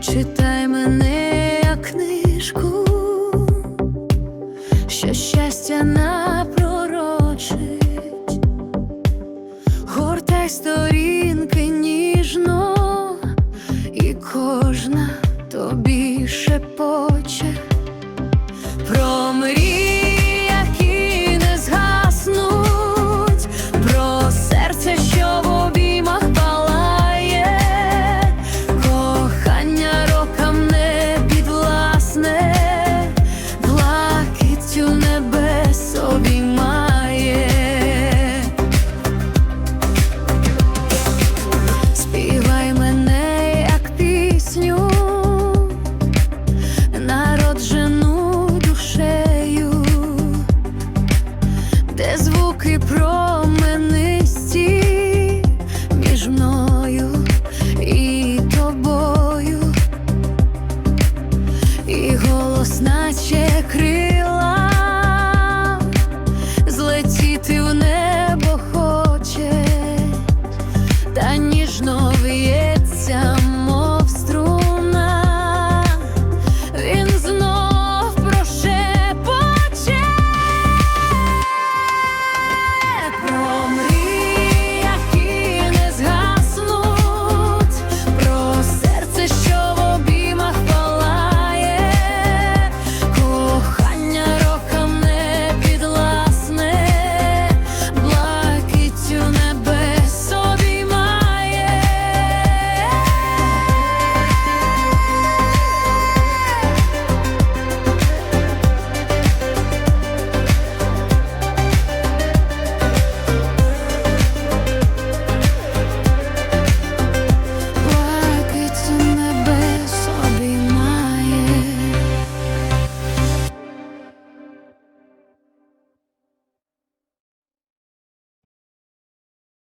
Читай мене як книжку, що щастя напророчить, гортай сторінки